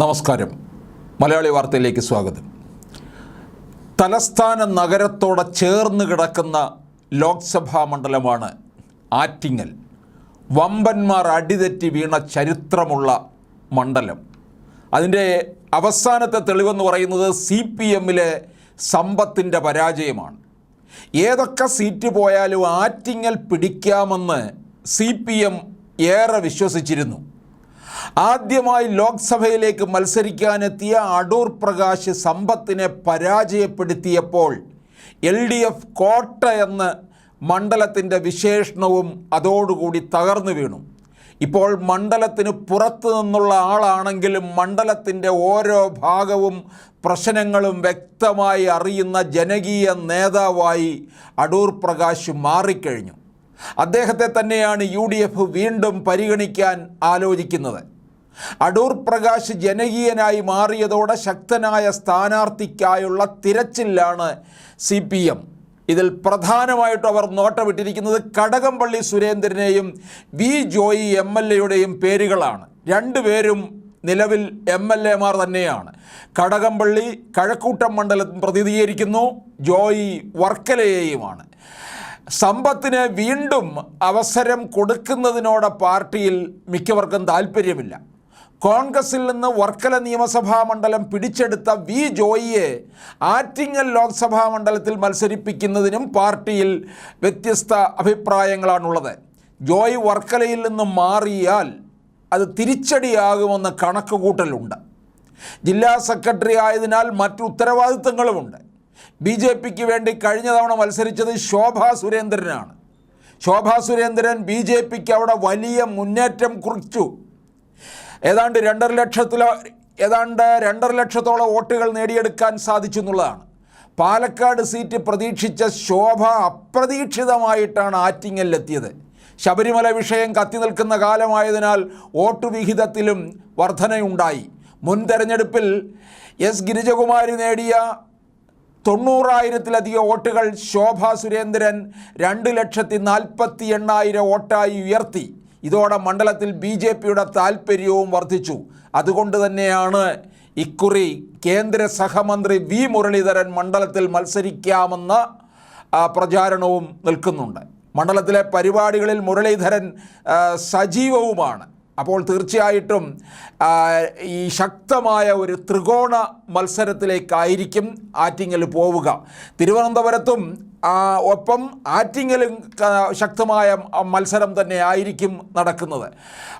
നമസ്കാരം. മലയാളി വാർത്തയിലേക്ക് സ്വാഗതം. തലസ്ഥാന നഗരത്തോടെ ചേർന്ന് കിടക്കുന്ന ലോക്സഭാ മണ്ഡലമാണ് ആറ്റിങ്ങൽ. വമ്പന്മാർ അടിതെറ്റി വീണ ചരിത്രമുള്ള മണ്ഡലം. അതിന്റെ അവസാനത്തെ തെളിവെന്ന് പറയുന്നത് സി പി എമ്മിലെ സമ്പത്തിന്റെ പരാജയമാണ്. ഏതൊക്കെ സീറ്റ് പോയാലും ആറ്റിങ്ങൽ പിടിക്കാമെന്ന് സി പി എം ഏറെ വിശ്വസിച്ചിരുന്നു. ആദ്യമായി ലോക്സഭയിലേക്ക് മത്സരിക്കാനെത്തിയ അടൂർ പ്രകാശ് സമ്പത്തിനെ പരാജയപ്പെടുത്തിയപ്പോൾ എൽ ഡി എഫ് കോട്ട എന്ന് മണ്ഡലത്തിന്റെ വിശേഷണവും അതോടുകൂടി തകർന്നു വീണു. ഇപ്പോൾ മണ്ഡലത്തിന് പുറത്തു നിന്നുള്ള ആളാണെങ്കിലും മണ്ഡലത്തിന്റെ ഓരോ ഭാഗവും പ്രശ്നങ്ങളും വ്യക്തമായി അറിയുന്ന ജനകീയ നേതാവായി അടൂർ പ്രകാശ് മാറിക്കഴിഞ്ഞു. അദ്ദേഹത്തെ തന്നെയാണ് യു വീണ്ടും പരിഗണിക്കാൻ ആലോചിക്കുന്നത്. അടൂർ പ്രകാശ് ജനകീയനായി മാറിയതോടെ ശക്തനായ സ്ഥാനാർത്ഥിക്കായുള്ള തിരച്ചിലാണ് സി പി എം. ഇതിൽ പ്രധാനമായിട്ടും അവർ നോട്ടമിട്ടിരിക്കുന്നത് കടകംപള്ളി സുരേന്ദ്രനെയും വി ജോയി എം എൽ എയുടെയും പേരുകളാണ്. രണ്ടുപേരും നിലവിൽ എം എൽ എമാർ തന്നെയാണ്. കടകംപള്ളി കഴക്കൂട്ടം മണ്ഡലം പ്രതിനിധീകരിക്കുന്നു ജോയി വർക്കലയെയുമാണ്. സമ്പത്തിന് വീണ്ടും അവസരം കൊടുക്കുന്നതിനോട് പാർട്ടിയിൽ മിക്കവർക്കും താല്പര്യമില്ല കോൺഗ്രസിൽ നിന്ന് വർക്കല നിയമസഭാ മണ്ഡലം പിടിച്ചെടുത്ത വി ജോയിയെ ആറ്റിങ്ങൽ ലോക്സഭാ മണ്ഡലത്തിൽ മത്സരിപ്പിക്കുന്നതിനും പാർട്ടിയിൽ വ്യത്യസ്ത അഭിപ്രായങ്ങളാണുള്ളത്. ജോയ് വർക്കലയിൽ നിന്ന് മാറിയാൽ അത് തിരിച്ചടിയാകുമെന്ന് കണക്കുകൂട്ടലുണ്ട്. ജില്ലാ സെക്രട്ടറി ആയതിനാൽ മറ്റു ഉത്തരവാദിത്തങ്ങളുമുണ്ട്. ബി ജെ പിക്ക് വേണ്ടി കഴിഞ്ഞ തവണ മത്സരിച്ചത് ശോഭാ സുരേന്ദ്രനാണ്. ശോഭാ സുരേന്ദ്രൻ ബി ജെ പിക്ക് അവിടെ വലിയ മുന്നേറ്റം കുറിച്ചു. ഏതാണ്ട് രണ്ടര ലക്ഷത്തിലോ ഏതാണ്ട് രണ്ടര ലക്ഷത്തോളം വോട്ടുകൾ നേടിയെടുക്കാൻ സാധിച്ചു എന്നുള്ളതാണ് പാലക്കാട് സീറ്റ് പ്രതീക്ഷിച്ച ശോഭ അപ്രതീക്ഷിതമായിട്ടാണ് ആറ്റിങ്ങലിലെത്തിയത്. ശബരിമല വിഷയം കത്തി നിൽക്കുന്ന കാലമായതിനാൽ വോട്ട് വിഹിതത്തിലും വർധനയുണ്ടായി. മുൻ തെരഞ്ഞെടുപ്പിൽ എസ് ഗിരിജകുമാരി നേടിയ തൊണ്ണൂറായിരത്തിലധികം വോട്ടുകൾ ശോഭ സുരേന്ദ്രൻ രണ്ട് ലക്ഷത്തി നാൽപ്പത്തി എണ്ണായിരം വോട്ടായി ഉയർത്തി. ഇതോടെ മണ്ഡലത്തിൽ ബി ജെ പിയുടെ താൽപ്പര്യവും വർദ്ധിച്ചു. അതുകൊണ്ട് തന്നെയാണ് ഇക്കുറി കേന്ദ്ര സഹമന്ത്രി വി മുരളീധരൻ മണ്ഡലത്തിൽ മത്സരിക്കാമെന്ന പ്രചാരണവും നിൽക്കുന്നുണ്ട്. മണ്ഡലത്തിലെ പരിപാടികളിൽ മുരളീധരൻ സജീവവുമാണ്. അപ്പോൾ തീർച്ചയായിട്ടും ഈ ശക്തമായ ഒരു ത്രികോണ മത്സരത്തിലേക്കായിരിക്കും ആറ്റിങ്ങൽ പോവുക. തിരുവനന്തപുരത്തും ഒപ്പം ആറ്റിങ്ങലും ശക്തമായ മത്സരം തന്നെ ആയിരിക്കും നടക്കുന്നത്.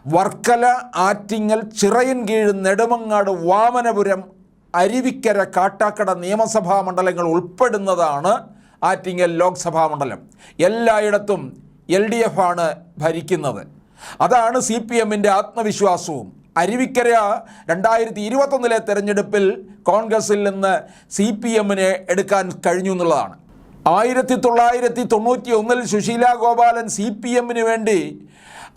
വർക്കല ആറ്റിങ്ങൽ ചിറയൻകീഴ് നെടുമങ്ങാട് വാമനപുരം അരുവിക്കര കാട്ടാക്കട നിയമസഭാ മണ്ഡലങ്ങൾ ഉൾപ്പെടുന്നതാണ് ആറ്റിങ്ങൽ ലോക്സഭാ മണ്ഡലം. എല്ലായിടത്തും എൽ ഡി എഫ് ആണ് ഭരിക്കുന്നത്. അതാണ് സി പി എമ്മിന്റെ ആത്മവിശ്വാസവും. അരുവിക്കര രണ്ടായിരത്തി ഇരുപത്തൊന്നിലെ തെരഞ്ഞെടുപ്പിൽ കോൺഗ്രസിൽ നിന്ന് സി പി എമ്മിനെ എടുക്കാൻ കഴിഞ്ഞു എന്നുള്ളതാണ്. ആയിരത്തി തൊള്ളായിരത്തി തൊണ്ണൂറ്റി ഒന്നിൽ സുശീല ഗോപാലൻ സി പി എമ്മിന് വേണ്ടി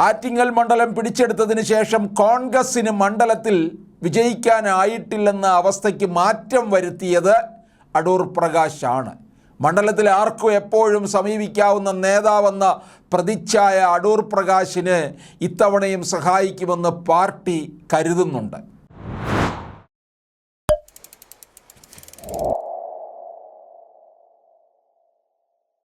ആറ്റിങ്ങൽ മണ്ഡലം പിടിച്ചെടുത്തതിന് ശേഷം കോൺഗ്രസ്സിന് മണ്ഡലത്തിൽ വിജയിക്കാനായിട്ടില്ലെന്ന അവസ്ഥയ്ക്ക് മാറ്റം വരുത്തിയത് അടൂർ പ്രകാശാണ്. മണ്ഡലത്തിൽ ആർക്കും എപ്പോഴും സമീപിക്കാവുന്ന നേതാവെന്ന പ്രതിച്ഛായ അടൂർ പ്രകാശിന് ഇത്തവണയും സഹായിക്കുമെന്ന് പാർട്ടി കരുതുന്നുണ്ട്.